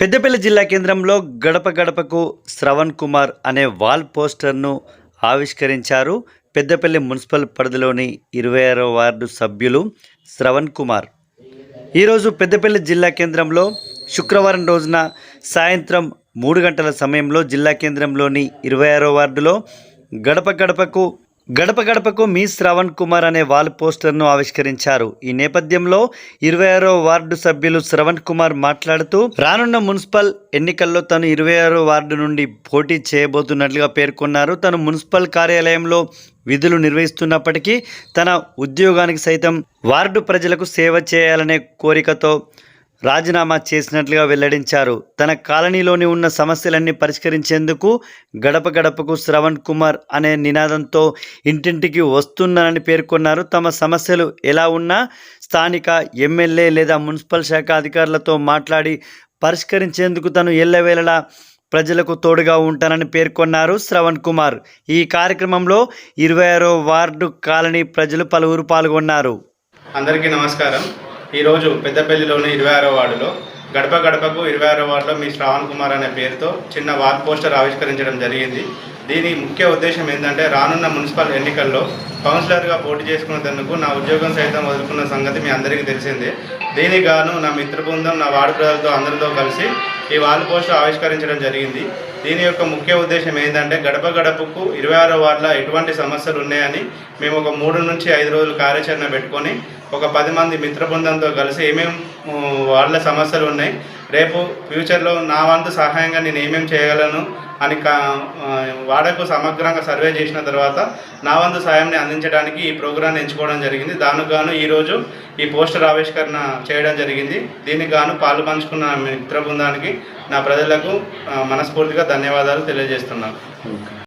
పెద్దపల్లి జిల్లా కేంద్రంలో గడప గడపకు శ్రవణ్ కుమార్ అనే వాల్ పోస్టర్ను ఆవిష్కరించారు పెద్దపల్లి మున్సిపల్ పరిధిలోని ఇరవై ఆరో వార్డు సభ్యులు శ్రవణ్ కుమార్. ఈరోజు పెద్దపల్లి జిల్లా కేంద్రంలో శుక్రవారం రోజున సాయంత్రం మూడు గంటల సమయంలో జిల్లా కేంద్రంలోని ఇరవై ఆరో వార్డులో గడప గడపకు గడప గడపకు మీ శ్రవణ్ కుమార్ అనే వాల్ పోస్టర్ను ఆవిష్కరించారు. ఈ నేపథ్యంలో ఇరవై ఆరో వార్డు సభ్యులు శ్రవణ్ కుమార్ మాట్లాడుతూ రానున్న మున్సిపల్ ఎన్నికల్లో తను ఇరవై ఆరో వార్డు నుండి పోటీ చేయబోతున్నట్లుగా పేర్కొన్నారు. తను మున్సిపల్ కార్యాలయంలో విధులు నిర్వహిస్తున్నప్పటికీ తన ఉద్యోగానికి సైతం వార్డు ప్రజలకు సేవ చేయాలనే కోరికతో రాజీనామా చేసినట్లుగా వెల్లడించారు. తన కాలనీలోని ఉన్న సమస్యలన్నీ పరిష్కరించేందుకు గడప గడపకు శ్రవణ్ కుమార్ అనే నినాదంతో ఇంటింటికి వస్తున్నానని పేర్కొన్నారు. తమ సమస్యలు ఎలా ఉన్నా స్థానిక ఎమ్మెల్యే లేదా మున్సిపల్ శాఖ అధికారులతో మాట్లాడి పరిష్కరించేందుకు తను ఎల్లవేళలా ప్రజలకు తోడుగా ఉంటానని పేర్కొన్నారు శ్రవణ్ కుమార్. ఈ కార్యక్రమంలో ఇరవై ఆరో వార్డు కాలనీ ప్రజలు పలువురు పాల్గొన్నారు. అందరికీ నమస్కారం. ఈరోజు పెద్దపల్లిలోని ఇరవై ఆరో వార్డులో గడప గడపకు ఇరవై ఆరో వార్డులో మీ శ్రావణ్ కుమార్ అనే పేరుతో చిన్న వాల్ పోస్టర్ ఆవిష్కరించడం జరిగింది. దీని ముఖ్య ఉద్దేశం ఏంటంటే రానున్న మున్సిపల్ ఎన్నికల్లో కౌన్సిలర్గా పోటీ చేసుకున్నందుకు నా ఉద్యోగం సైతం వదులుకున్న సంగతి మీ అందరికీ తెలిసిందే. దీనికి గాను నా మిత్ర బృందం నా వార్డు ప్రజలతో అందరితో కలిసి ఈ వాల్ పోస్టర్ ఆవిష్కరించడం జరిగింది. దీని యొక్క ముఖ్య ఉద్దేశం ఏంటంటే గడప గడపకు ఇరవై ఆరో వార్డులో ఎటువంటి సమస్యలు ఉన్నాయని మేము ఒక మూడు నుంచి ఐదు రోజులు కార్యాచరణ పెట్టుకొని ఒక పది మంది మిత్ర బృందంతో కలిసి ఏమేం వాళ్ళ సమస్యలు ఉన్నాయి. రేపు ఫ్యూచర్లో నా వంతు సహాయంగా నేను ఏమేం చేయగలను అని కా వాడకు సమగ్రంగా సర్వే చేసిన తర్వాత నా వంతు సహాయాన్ని అందించడానికి ఈ ప్రోగ్రాన్ని ఎంచుకోవడం జరిగింది. దానికి గాను ఈరోజు ఈ పోస్టర్ ఆవిష్కరణ చేయడం జరిగింది. దీనికి గాను పాలు పంచుకున్న మిత్ర బృందానికి నా ప్రజలకు మనస్ఫూర్తిగా ధన్యవాదాలు తెలియజేస్తున్నాను.